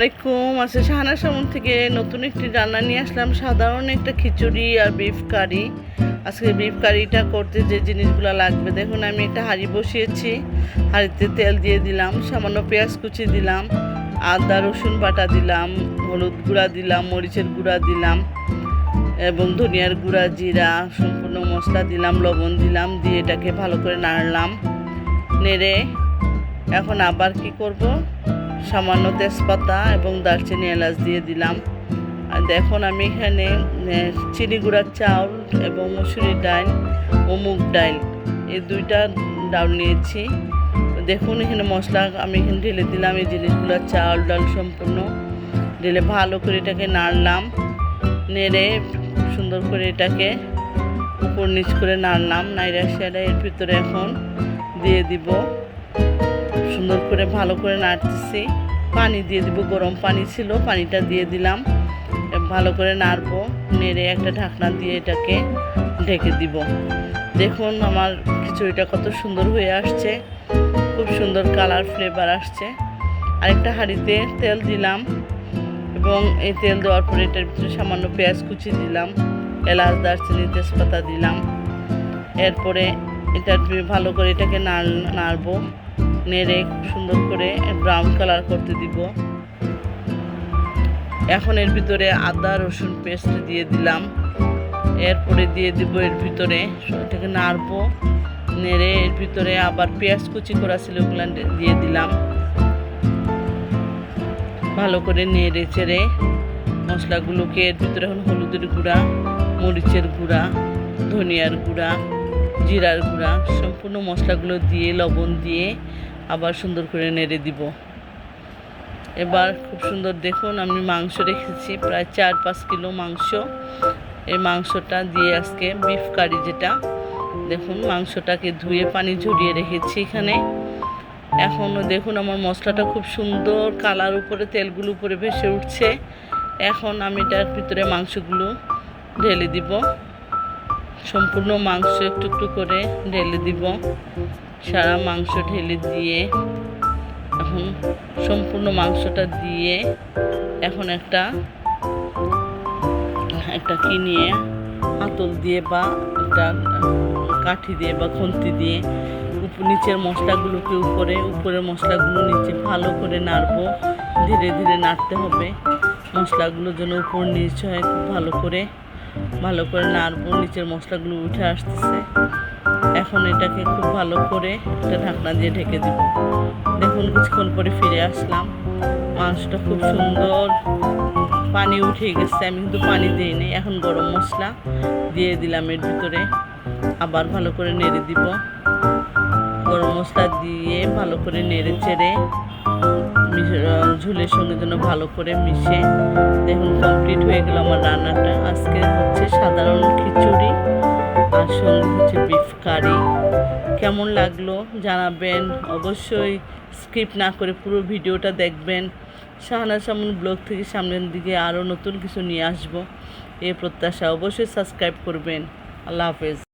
আলাইকুম, আছে শাহানা সামন থেকে নতুন একটি রান্না নিয়ে আসলাম। সাধারণ একটা খিচুড়ি আর বিফ কারি আজকে বিফ কারিটা করতে যে জিনিসগুলো লাগবে, দেখুন আমি একটা হাঁড়ি বসিয়েছি। হাঁড়িতে তেল দিয়ে দিলাম, সামান্য পেঁয়াজ কুচি দিলাম, আদা, রসুন বাটা দিলাম, হলুদ গুঁড়া দিলাম, মরিচের গুঁড়া দিলাম, এবং ধনিয়ার গুঁড়া, জিরা, সম্পূর্ণ মশলা দিলাম, লবণ দিলাম, দিয়ে এটাকে ভালো করে নাড়লাম, নেড়ে। এখন আবার কি করব? সামান্য তেজপাতা এবং দারচিনি এলাচ দিয়ে দিলাম। আর এখন আমি এখানে চিনি গুঁড়ার চাউল এবং মসুরির ডাল ও মুগ ডাল এই দুইটা ডাল নিয়েছি। দেখুন এখানে মশলা আমি এখানে ঢেলে দিলাম, এই জিনিসগুলো চাউল, ডাল সম্পূর্ণ। ঢেলে ভালো করে এটাকে নাড়লাম, নেড়ে সুন্দর করে এটাকে উপর নিচ করে নাড়লাম নাইরা সেরা এর ভিতরে এখন দিয়ে দিব। সুন্দর করে ভালো করে নাড়তেছি। পানি দিয়ে দিব, গরম পানি ছিল, পানিটা দিয়ে দিলাম। ভালো করে নাড়বো, নেড়ে একটা ঢাকনা দিয়ে এটাকে ঢেকে দিব। দেখুন আমার খিচুড়িটা কত সুন্দর হয়ে আসছে, খুব সুন্দর কালার ফ্লেভার আসছে। আরেকটা হাঁড়িতে তেল দিলাম এবং এই তেল দেওয়ার পরে এটার ভিতরে সামান্য পেঁয়াজ কুচি দিলাম, এলাচ, দারচিনি, তেজপাতা দিলাম। এরপরে এটা ভালো করে এটাকে নাড়, নাড়বো। নেড়ে সুন্দর করে ব্রাউন কালার করতে দিব। এখন এর ভিতরে আদা, রসুন পেস্ট দিয়ে দিলাম। এরপরে দিয়ে দিব এর ভিতরে এটাকে নাড়বো। নেড়ে এর ভিতরে আবার পেঁয়াজ কুচি করা ছিল ওগুলো দিয়ে দিলাম। ভালো করে নেড়ে চেড়ে মশলাগুলোকে এর ভিতরে এখন হলুদের গুঁড়া, মরিচের গুঁড়া, ধনিয়ার গুঁড়া, জিরার গুঁড়া, সম্পূর্ণ মশলাগুলো দিয়ে, লবণ দিয়ে আবার সুন্দর করে নেড়ে দিব। এবার খুব সুন্দর দেখুন, আমি মাংস রেখেছি, প্রায় চার পাঁচ কিলো মাংস। এই মাংসটা দিয়ে আজকে বিফ কারি যেটা, দেখুন মাংসটাকে ধুয়ে পানি ঝরিয়ে রেখেছি এখানে। এখনও দেখুন আমার মশলাটা খুব সুন্দর কালার উপরে, তেলগুলো উপরে ভেসে উঠছে। এখন আমি এটার ভিতরে মাংসগুলো ঢেলে দিব। সম্পূর্ণ মাংস একটু একটু করে ঢেলে দিব। সারা মাংস ঢেলে দিয়ে, এখন সম্পূর্ণ মাংসটা দিয়ে এখন একটা একটা কি নিয়ে হাতল দিয়ে বা একটা কাঠি দিয়ে বা খুন্তি দিয়ে নিচের মশলাগুলোকে উপরে, উপরের মশলাগুলো নিচে ভালো করে নাড়বো। ধীরে ধীরে নাড়তে হবে। মশলাগুলো যেন উপর নিচ হয়, খুব ভালো করে ভালো করে নাড়বো। নিচের মশলাগুলো উঠে আসতেছে। এখন এটাকে খুব ভালো করে একটা ঢাকনা দিয়ে ঢেকে দিব। দেখুন, কিছুক্ষণ পরে ফিরে আসলাম। মাংসটা খুব সুন্দর পানি উঠে গেছে। আমি কিন্তু পানি দিইনি এখন গরম মশলা দিয়ে দিলাম এর ভিতরে। আবার ভালো করে নেড়ে দিব। গরম মশলা দিয়ে ভালো করে নেড়ে চেড়ে ঝুলের সঙ্গে যেন ভালো করে মিশে। দেখুন কমপ্লিট হয়ে গেল আমার রান্নাটা। আজকে হচ্ছে সাধারণ খিচুড়ি। কেমন লাগল জানাবেন। অবশ্যই স্কিপ না করে পুরো ভিডিওটা দেখবেন। শাহানা সামন ব্লগ থেকে সামনের দিকে আরও নতুন কিছু নিয়ে আসব। এ প্রত্যাশা অবশ্যই সাবস্ক্রাইব করবেন। আল্লাহ হাফেজ।